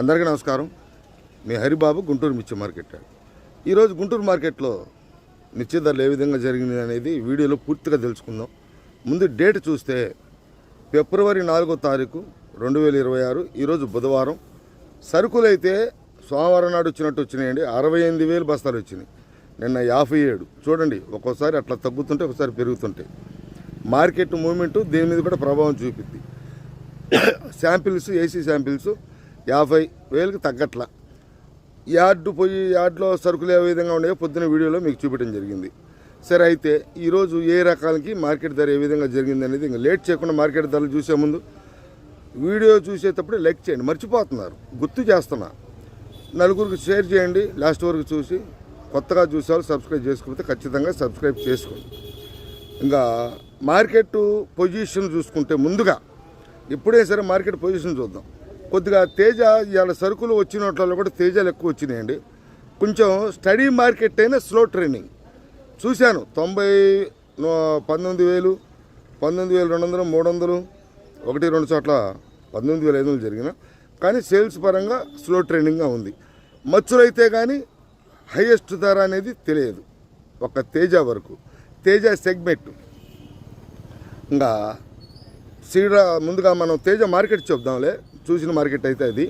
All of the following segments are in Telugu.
అందరికీ నమస్కారం. మీ హరిబాబు గుంటూరు మిర్చి మార్కెట్ ఈరోజు గుంటూరు మార్కెట్లో మిర్చి ధరలు ఏ విధంగా జరిగింది అనేది వీడియోలో పూర్తిగా తెలుసుకుందాం. ముందు డేట్ చూస్తే ఫిబ్రవరి నాలుగో తారీఖు రెండు వేల ఇరవై ఆరు ఈరోజు బుధవారం. సరుకులు అయితే సోమవారం నాడు వచ్చినట్టు వచ్చినాయండి. అరవై ఎనిమిది వేలు బస్తాలు వచ్చినాయి. నిన్న యాభై ఏడు. చూడండి ఒక్కోసారి అట్లా తగ్గుతుంటే ఒకసారి పెరుగుతుంటాయి మార్కెట్ మూమెంటు దీని మీద కూడా ప్రభావం చూపిద్ది. శాంపిల్స్ ఏసీ శాంపిల్స్ యాభై వేలకు తగ్గట్ల. యార్డు పోయి యార్డ్లో సరుకులు ఏ విధంగా ఉన్నాయో పొద్దున వీడియోలో మీకు చూపించడం జరిగింది. సరే అయితే ఈరోజు ఏ రకాలకి మార్కెట్ ధర ఏ విధంగా జరిగింది అనేది ఇంకా లేట్ చేయకుండా మార్కెట్ ధరలు చూసే ముందు వీడియో చూసేటప్పుడు లైక్ చేయండి. మర్చిపోతున్నారు. గుర్తు చేస్తున్నా. నలుగురికి షేర్ చేయండి. లాస్ట్ వరకు చూసి కొత్తగా చూసారు సబ్స్క్రైబ్ చేసుకోకపోతే ఖచ్చితంగా సబ్స్క్రైబ్ చేసుకోండి. ఇంకా మార్కెట్ పొజిషన్ చూసుకుంటే ముందుగా ఇప్పుడే సరే మార్కెట్ పొజిషన్ చూద్దాం. కొద్దిగా తేజ ఇవాళ సరుకులు వచ్చినట్లలో కూడా తేజాలు ఎక్కువ వచ్చినాయండి. కొంచెం స్టడీ మార్కెట్ అయినా స్లో ట్రైనింగ్ చూశాను తొంభై పంతొమ్మిది వేలు పంతొమ్మిది వేలు రెండు వందలు మూడు వందలు ఒకటి రెండు చోట్ల పంతొమ్మిది వేల ఐదు వందలు జరిగిన. కానీ సేల్స్ పరంగా స్లో ట్రైనింగ్గా ఉంది. మచ్చులైతే కానీ హైయెస్ట్ ధర అనేది తెలియదు ఒక తేజ వరకు. తేజ సెగ్మెంట్. ఇంకా సీడ ముందుగా మనం తేజ మార్కెట్ చెప్దాంలే. చూసిన మార్కెట్ అయితే అది.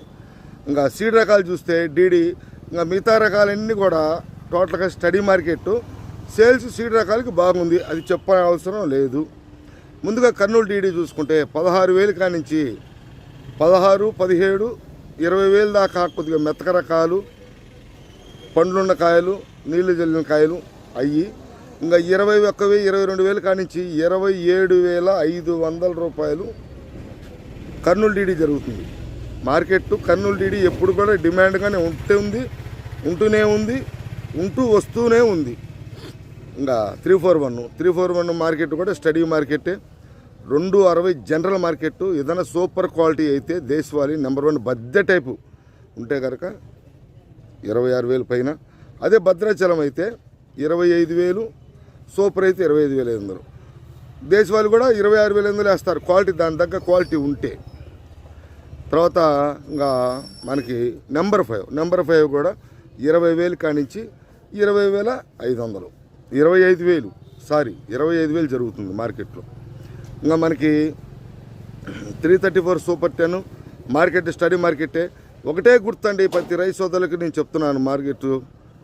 ఇంకా సీడ్ రకాలు చూస్తే డీడీ ఇంకా మిగతా రకాలన్నీ కూడా టోటల్గా స్టడీ మార్కెట్. సేల్స్ సీడ్ రకాలకి బాగుంది అది చెప్పని అవసరం లేదు. ముందుగా కర్నూలు డీడీ చూసుకుంటే పదహారు వేలు కానించి పదహారు పదిహేడు ఇరవై వేలు దాకా కొద్దిగా మెత్తక రకాలు పండ్లున్న కాయలు నీళ్ళు జల్లిన కాయలు అయ్యి ఇంకా ఇరవై ఒక్క వెయ్యి ఇరవై రెండు వేలు కానించి ఇరవై ఏడు వేల ఐదు వందల రూపాయలు కర్నూలు డీడీ జరుగుతుంది. మార్కెట్ కర్నూలు డీడీ ఎప్పుడు కూడా డిమాండ్గానే ఉంటే ఉంది ఉంటూనే ఉంది ఉంటూ వస్తూనే ఉంది. ఇంకా three four one three four one market కూడా స్టడీ మార్కెటే. రెండు అరవై జనరల్ మార్కెట్ ఏదైనా సూపర్ క్వాలిటీ అయితే దేశవాళీ నెంబర్ వన్ బద్దె టైపు ఉంటే కనుక ఇరవై ఆరు వేలు పైన. అదే భద్రాచలం అయితే ఇరవై ఐదు వేలు సూపర్ అయితే ఇరవై ఐదు వేల ఐదు వందలు. దేశవాళీ కూడా ఇరవై ఆరు వేల ఐదు వందలు వేస్తారు క్వాలిటీ దాని తగ్గ క్వాలిటీ ఉంటే. తర్వాత ఇంకా మనకి నెంబర్ ఫైవ్. నెంబర్ ఫైవ్ కూడా ఇరవై వేలు కానించి ఇరవై వేల ఐదు వందలు. ఇరవై ఐదు వేలు. సారీ ఇరవై ఐదు వేలు జరుగుతుంది మార్కెట్లో. ఇంకా మనకి three thirty four super ten market steady మార్కెటే. ఒకటే గుర్తండి ప్రతి రైతు సోదరులకు నేను చెప్తున్నాను మార్కెట్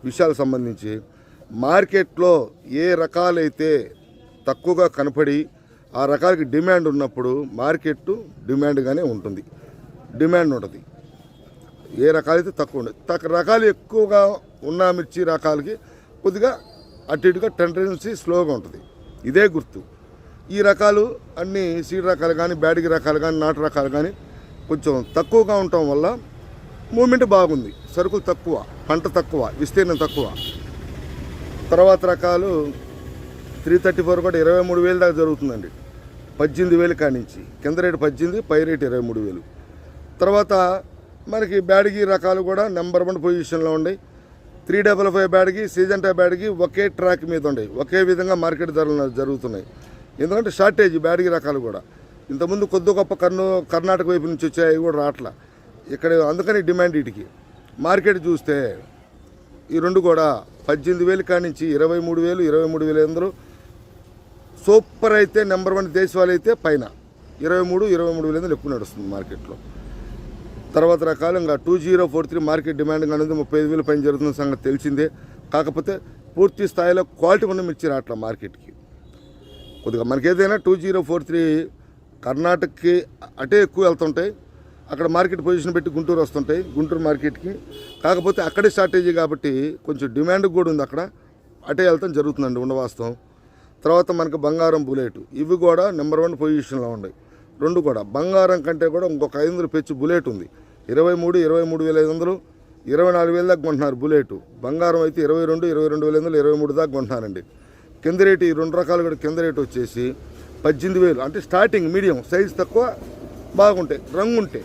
విషయాలకు సంబంధించి. మార్కెట్లో ఏ రకాలైతే తక్కువగా కనపడి ఆ రకాలకి డిమాండ్ ఉన్నప్పుడు మార్కెట్ డిమాండ్గానే ఉంటుంది. డిమాండ్ ఉంటుంది ఏ రకాలైతే తక్కువ ఉండదు తక్కువ రకాలు ఎక్కువగా ఉన్న మిర్చి రకాలకి కొద్దిగా అటు ఇటుగా టెండెన్సీ స్లోగా ఉంటుంది. ఇదే గుర్తు. ఈ రకాలు అన్ని సీడ్ రకాలు కానీ బ్యాడిగి రకాలు కానీ నాటు రకాలు కానీ కొంచెం తక్కువగా ఉండటం వల్ల మూమెంట్ బాగుంది. సరుకులు తక్కువ పంట తక్కువ విస్తీర్ణం తక్కువ. తర్వాత రకాలు త్రీ థర్టీ ఫోర్ కూడా ఇరవై మూడు వేలు దాకా జరుగుతుందండి. పద్దెనిమిది వేలు కానించి. కింద రేటు పద్దెనిమిది పై రేటు ఇరవై మూడు వేలు. తర్వాత మనకి బ్యాడ్గి రకాలు కూడా నెంబర్ వన్ పొజిషన్లో ఉన్నాయి త్రీ డబల్ ఫైవ్ బ్యాడ్కి సీజన్ టైప్ బ్యాడ్కి ఒకే ట్రాక్ మీద ఉన్నాయి ఒకే విధంగా మార్కెట్ ధరలు జరుగుతున్నాయి. ఎందుకంటే షార్టేజ్ బ్యాడ్గి రకాలు కూడా. ఇంతకుముందు కొద్ది గొప్ప కర్నూ కర్ణాటక వైపు నుంచి వచ్చాయి కూడా రావట్లా ఇక్కడ అందుకని డిమాండ్ వీటికి. మార్కెట్ చూస్తే ఈ రెండు కూడా పద్దెనిమిది వేలు కానించి ఇరవై మూడు వేలు ఇరవై మూడు వేలు అందరూ సూపర్ అయితే నెంబర్ వన్ దేశవాళీ అయితే పైన. ఇరవై మూడు ఇరవై మూడు వేలు ఎక్కువ నడుస్తుంది మార్కెట్లో. తర్వాత రకాలు ఇంకా two zero four three market demand అనేది ముప్పై ఐదు వేల పైన జరుగుతున్న సంగతి తెలిసిందే. కాకపోతే పూర్తి స్థాయిలో క్వాలిటీ ఉన్న మిర్చి రావట్ల మార్కెట్కి. కొద్దిగా మనకి ఏదైనా టూ జీరో ఫోర్ త్రీ కర్ణాటకకి అటే ఎక్కువ వెళ్తుంటాయి. అక్కడ మార్కెట్ పొజిషన్ పెట్టి గుంటూరు వస్తుంటాయి గుంటూరు మార్కెట్కి. కాకపోతే అక్కడే స్ట్రాటజీ కాబట్టి కొంచెం డిమాండ్ కూడా ఉంది అక్కడ. అటే వెళ్తాం జరుగుతుందండి ఉన్న వాస్తవం. తర్వాత మనకు బంగారం బుల్లెట్ ఇవి కూడా నెంబర్ వన్ పొజిషన్లో ఉన్నాయి. రెండు కూడా. బంగారం కంటే కూడా ఇంకొక ఐదు వందలు పెంచి బుల్లెట్ ఉంది. ఇరవై మూడు ఇరవై మూడు వేల ఐదు వందలు ఇరవై నాలుగు వేల దాకా కొంటున్నారు బుల్లెట్. బంగారం అయితే ఇరవై రెండు ఇరవై రెండు వేల ఐదు వందలు ఇరవై మూడు దాకా కొంటున్నారండి. కింద రేటు ఈ రెండు రకాలు కూడా కింద రేటు వచ్చేసి పద్దెనిమిది వేలు. అంటే స్టార్టింగ్ మీడియం సైజ్ తక్కువ బాగుంటాయి. రంగు ఉంటాయి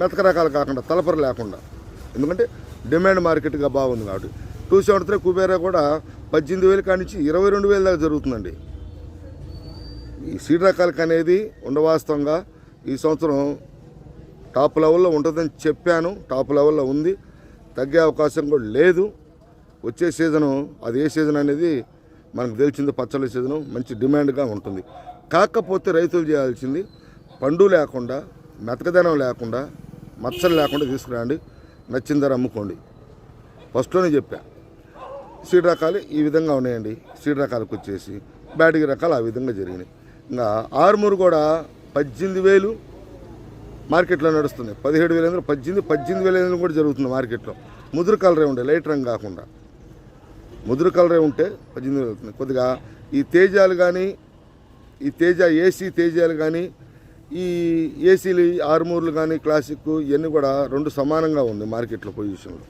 మెతక రకాలు కాకుండా తలపర లేకుండా. ఎందుకంటే డిమాండ్ మార్కెట్గా బాగుంది కాబట్టి. టూ సెవెంటీ త్రీ కుబేరా కూడా పద్దెనిమిది వేలు కానించి ఇరవై రెండు వేల దాకా జరుగుతుందండి. ఈ సీడ్ రకాలకు అనేది ఉండవాస్తవంగా ఈ సంవత్సరం టాప్ లెవెల్లో ఉంటుందని చెప్పాను టాప్ లెవెల్లో ఉంది. తగ్గే అవకాశం కూడా లేదు. వచ్చే సీజను అది ఏ సీజన్ అనేది మనకు తెలిసింది పచ్చళ్ళ సీజను మంచి డిమాండ్గా ఉంటుంది. కాకపోతే రైతులు చేయాల్సింది పండు లేకుండా మెతకదనం లేకుండా మచ్చలు లేకుండా తీసుకురండి. నచ్చిన ధర అమ్ముకోండి. ఫస్ట్లోనే చెప్పా. సీడ్ రకాలు ఈ విధంగా ఉన్నాయండి. సీడ్ రకాలకు వచ్చేసి బ్యాటరీ రకాలు ఆ విధంగా జరిగినాయి. ఇంకా ఆర్మూర్ కూడా పద్దెనిమిది వేలు మార్కెట్లో నడుస్తుంది పదిహేడు వేల ఎనిమిది పద్దెనిమిది పద్దెనిమిది వేల ఎనిమిది కూడా జరుగుతుంది మార్కెట్లో. ముదురు కలరే ఉండే లైట్ రంగు కాకుండా. ముదురు కలరే ఉంటే పద్దెనిమిది వేలు అవుతుంది కొద్దిగా ఈ తేజాలు కానీ ఈ తేజ ఏసీ తేజాలు కానీ ఈ ఏసీలు ఆర్మూర్లు కానీ క్లాసిక్ ఇవన్నీ కూడా రెండు సమానంగా ఉంది మార్కెట్లో పొజిషన్లో.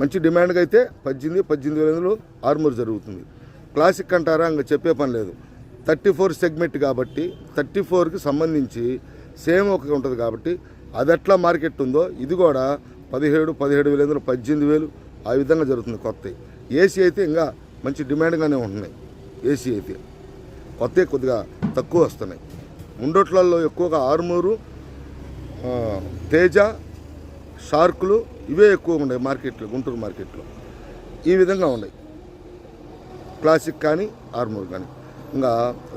మంచి డిమాండ్గా అయితే పద్దెనిమిది పద్దెనిమిది వేల ఐదులో ఆర్మూర్ జరుగుతుంది. క్లాసిక్ అంటారా? ఇంకా చెప్పే పని లేదు. థర్టీ ఫోర్ సెగ్మెంట్ కాబట్టి థర్టీ ఫోర్కి సంబంధించి సేమ్ ఒక ఉంటుంది కాబట్టి అది ఎట్లా మార్కెట్ ఉందో ఇది కూడా పదిహేడు పదిహేడు వేల ఐదులో పద్దెనిమిది వేలు ఆ విధంగా జరుగుతుంది కొత్త. ఏసీ అయితే ఇంకా మంచి డిమాండ్గానే ఉంటున్నాయి. ఏసీ అయితే కొత్త కొద్దిగా తక్కువ వస్తున్నాయి. ముండోట్లలో ఎక్కువగా ఆర్మూరు తేజ షార్కులు ఇవే ఎక్కువ ఉన్నాయి మార్కెట్లో గుంటూరు మార్కెట్లో. ఈ విధంగా ఉన్నాయి. క్లాసిక్ కానీ ఆర్మూర్ కానీ. ఇంకా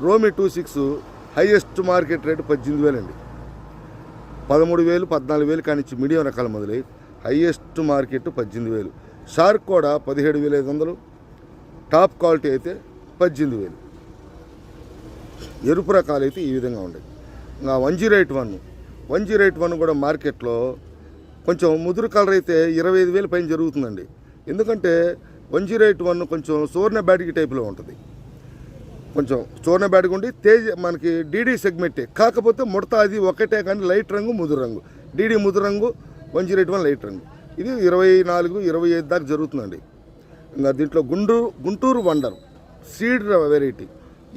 రోమి two six highest market rate పద్దెనిమిది వేలండి. పదమూడు వేలు పద్నాలుగు వేలు కానిచ్చి మీడియం రకాలు మొదలై హైయెస్ట్ మార్కెట్ పద్దెనిమిది వేలు. షార్క్ కూడా పదిహేడు వేల ఐదు వందలు. టాప్ క్వాలిటీ అయితే పద్దెనిమిది వేలు. ఎరుపు రకాలు అయితే ఈ విధంగా ఉన్నాయి ఇంకా one zero eight one. One zero eight one కూడా మార్కెట్లో కొంచెం ముదురు కలర్ అయితే ఇరవై ఐదు వేలు పైన జరుగుతుందండి. ఎందుకంటే వన్ జీరో ఎయిట్ వన్ కొంచెం సువర్ణ బ్యాటరీ టైప్లో ఉంటుంది. కొంచెం చూర్ణ బ్యాటికి ఉండి తేజ్ మనకి డీడీ సెగ్మెంటే. కాకపోతే ముడత అది ఒకటే కానీ లైట్ రంగు ముదురు రంగు. డీడీ ముదురు రంగు one zero eight one light రంగు. ఇది ఇరవై నాలుగు ఇరవై ఐదు దాకా జరుగుతుందండి. ఇంకా దీంట్లో Guntur Guntur wonder seed variety.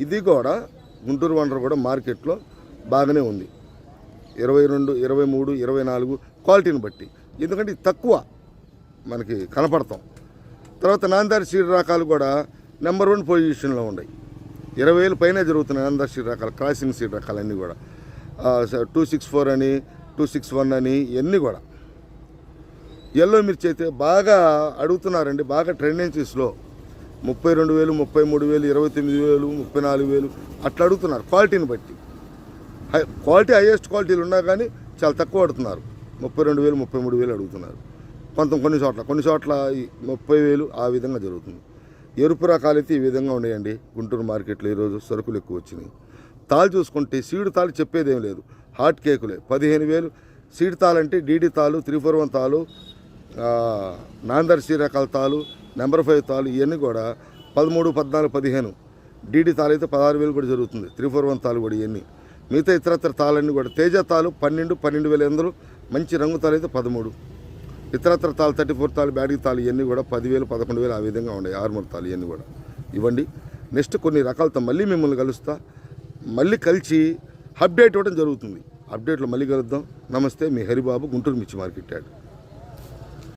ఇది కూడా గుంటూరు వండర్ కూడా మార్కెట్లో బాగానే ఉంది. ఇరవై రెండు ఇరవై మూడు ఇరవై నాలుగు క్వాలిటీని బట్టి. ఎందుకంటే తక్కువ మనకి కనపడతాం. తర్వాత నాందారి సీడ్ రకాలు కూడా నెంబర్ వన్ పొజిషన్లో ఉన్నాయి. ఇరవై వేలు పైన జరుగుతున్నాయి నాందారి సీట్ రకాలు క్రాసింగ్ సీడ్ రకాలన్నీ కూడా. టూ సిక్స్ ఫోర్ అని టూ సిక్స్ వన్ అని ఇవన్నీ కూడా. ఎల్లో మిర్చి అయితే బాగా అడుగుతున్నారండి బాగా ట్రెండెన్సీస్లో ముప్పై రెండు వేలు ముప్పై మూడు వేలు ఇరవై తొమ్మిది వేలు ముప్పై నాలుగు వేలు అట్లా అడుగుతున్నారు క్వాలిటీని బట్టి. హై క్వాలిటీ హైయెస్ట్ క్వాలిటీలు ఉన్నా కానీ చాలా తక్కువ అడుగుతున్నారు. ముప్పై రెండు వేలు ముప్పై మూడు వేలు అడుగుతున్నారు. కొంత కొన్ని చోట్ల కొన్ని చోట్ల ముప్పై వేలు ఆ విధంగా జరుగుతుంది. ఎరుపు రకాలు అయితే ఈ విధంగా ఉన్నాయండి. గుంటూరు మార్కెట్లో ఈరోజు సరుకులు ఎక్కువ వచ్చినాయి. తాళ్ళు చూసుకుంటే సీడు తాళ్ళు చెప్పేదేం లేదు. హాట్ కేకులే. పదిహేను వేలు. సీడ్ తాళంటే అంటే డీడీ తాళ్ళు త్రీ ఫోర్ వన్ తాళ్ళు ఆ, రకాల తాళ్ళు నెంబర్ ఫైవ్ తాళ్ళు ఇవన్నీ కూడా పదమూడు పద్నాలుగు పదిహేను. డీడీ తాళ్ళు అయితే పదహారు వేలు కూడా జరుగుతుంది. త్రీ ఫోర్ వన్ తాళ్ళు కూడా ఇవన్నీ. మిగతా ఇతరత్ర తాళ్ళన్నీ కూడా తేజ తాళ్ళు పన్నెండు పన్నెండు వేల ఎందరు మంచి రంగు తాళ్ళు అయితే పదమూడు. ఇతరత్ర తాళ్ళు థర్టీ ఫోర్ తాళి బ్యాటింగ్ తాళి ఇవన్నీ కూడా పదివేలు పదకొండు వేలు ఆ విధంగా ఉన్నాయి. ఆరుమూరు తాళి ఇవన్నీ కూడా. ఇవ్వండి. నెక్స్ట్ కొన్ని రకాలతో మళ్ళీ మిమ్మల్ని కలుస్తా. మళ్ళీ కలిసి అప్డేట్ ఇవ్వడం జరుగుతుంది. అప్డేట్లో మళ్ళీ కలుద్దాం. నమస్తే మీ హరిబాబు గుంటూరు మిర్చి మార్కెట్ యాడ్.